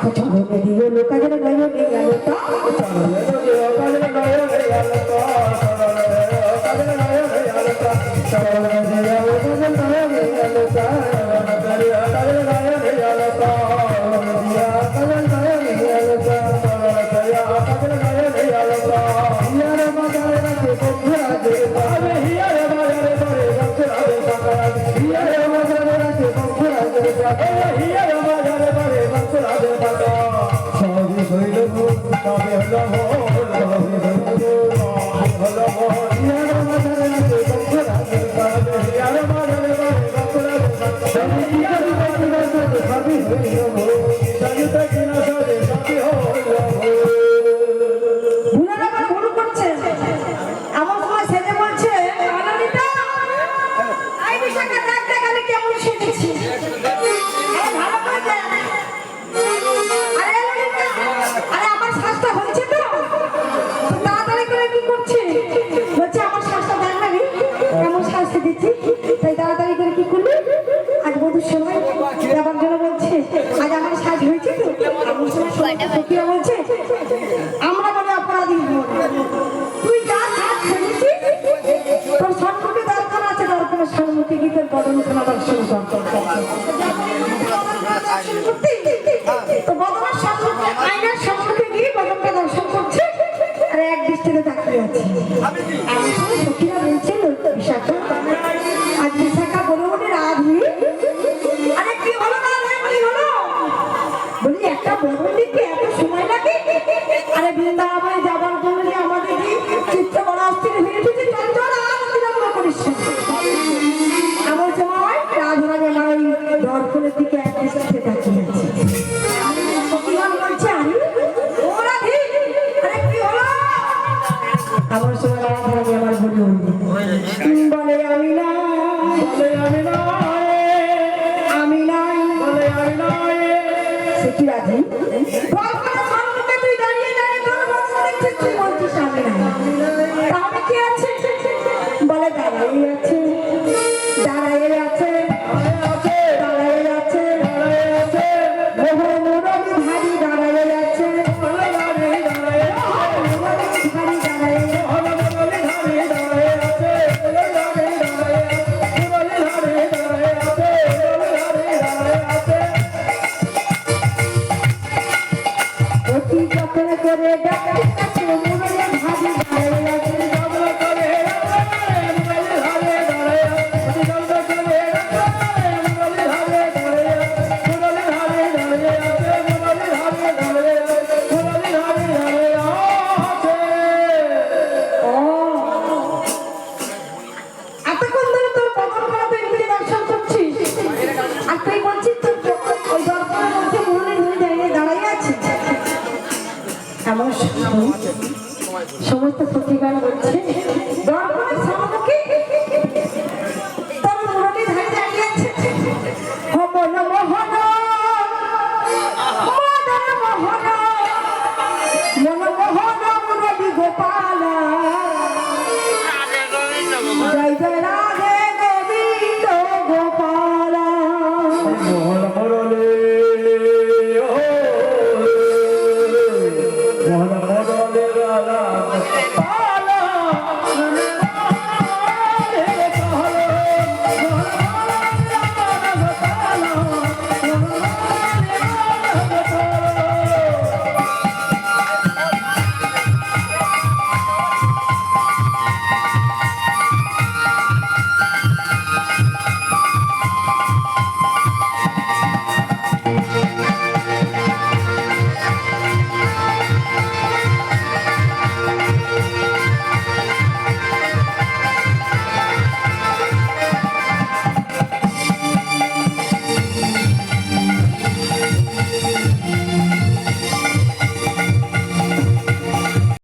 দেখো চরণে দিয়ে লোকাগের নয়নে গেল তা চরণে দিয়ে লোকাগের নয়নে গেল তা চরণে দিয়ে লোকাগের নয়নে গেল তা চরণে দিয়ে লোকাগের নয়নে গেল তা চরণে দিয়ে লোকাগের নয়নে গেল তা চরণে দিয়ে লোকাগের নয়নে গেল তা হিয়ার মাদার রাতে বন্ধুরা দে পাবে হিয়ার মাদার পরে বন্ধুরা দে পাবে হিয়ার মাদার রাতে বন্ধুরা দে পাবে হিয়ার তবে হল হল বলছে আমরা বলে অপরাধী তুই যা কাজ তোর সম্মুখে দরকার আছে, দরকার সম্মুখে গীতের বদন খানা দর্শন আর এক দৃষ্টিতে তাকিয়ে আছে। বলছিল বিশাখা। বলে বলে আরে একটা বদল দিতে এত সময় আরে বৃন্দাবনে যাবার জন্য যে আমাদের যে চিত্র বড় অস্থির আমার দিকে এক দৃষ্টিতে তাকিয়ে আছে কি? এমন সময় আমার বলে বলে আমি না বলে আমি আমি নাই, বলে আমি নয়। সে কি রাজি? করে ডাকতে ভাবি ভালো ধারি সমস্ত প্রতিকার বলছে